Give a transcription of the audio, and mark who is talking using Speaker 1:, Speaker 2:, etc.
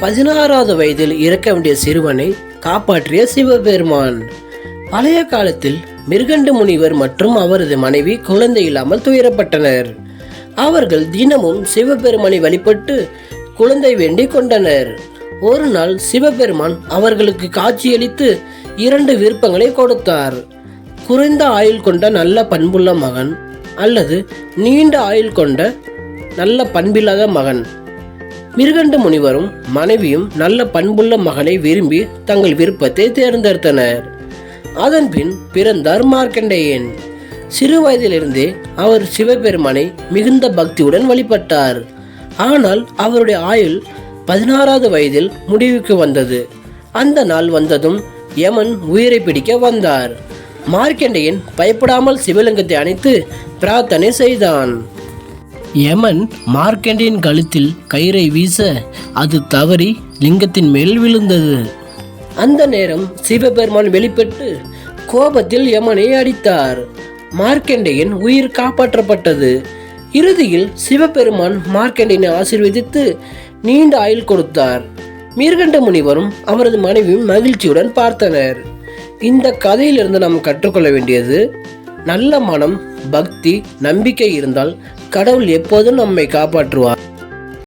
Speaker 1: பதினாறாவது வயதில் இறக்க வேண்டிய சிறுவனை காப்பாற்றிய சிவபெருமான். பழைய காலத்தில் மிருகண்டு முனிவர் மற்றும் அவரது மனைவி குழந்தை இல்லாமல் துயரப்பட்டனர். அவர்கள் தினமும் சிவபெருமானை வழிபட்டு குழந்தை வேண்டி கொண்டனர். ஒரு நாள் சிவபெருமான் அவர்களுக்கு காட்சியளித்து இரண்டு விருப்பங்களை கொடுத்தார். குறைந்த ஆயுள் கொண்ட நல்ல பண்புள்ள மகன் அல்லது நீண்ட ஆயுள் கொண்ட நல்ல பண்பில்லாத மகன். மிருகண்ட முனிவரும் மனைவியும் நல்ல பண்புள்ள மகனை விரும்பி தங்கள் விருப்பத்தை தேர்ந்தெடுத்தனர். அதன்பின் பிறந்தார் மார்க்கண்டேயன். சிறு வயதிலிருந்தே அவர் சிவபெருமானை மிகுந்த பக்தியுடன் வழிபட்டார். ஆனால் அவருடைய ஆயுள் பதினாறாவது வயதில் முடிவுக்கு வந்தது. அந்த நாள் வந்ததும் யமன் உயிரை பிடிக்க வந்தார். மார்க்கண்டேயன் பயப்படாமல் சிவலிங்கத்தை அணைத்து பிரார்த்தனை செய்தான். யமன் மார்க்கண்டின் கழுத்தில் கயிறை வீச அது தவறி லிங்கத்தின் மேல் விழுந்தது. அந்த நேரம் சிவபெருமான் வெளிப்பட்டு கோபத்தில் யமனை அடித்தார். மார்க்கண்டேயன் உயிர் காப்பாற்றப்பட்டது. இறுதியில் சிவபெருமான் மார்க்கண்டேயனை ஆசீர்வதித்து நீண்ட ஆயுள் கொடுத்தார். மீர்கண்ட முனிவரும் அவரது மனைவியும் மகிழ்ச்சியுடன் பார்த்தனர். இந்த கதையிலிருந்து நாம் கற்றுக்கொள்ள வேண்டியது நல்ல மனம் பக்தி நம்பிக்கை இருந்தால் கடவுள் எப்போதும் நம்மை காப்பாற்றுவார்.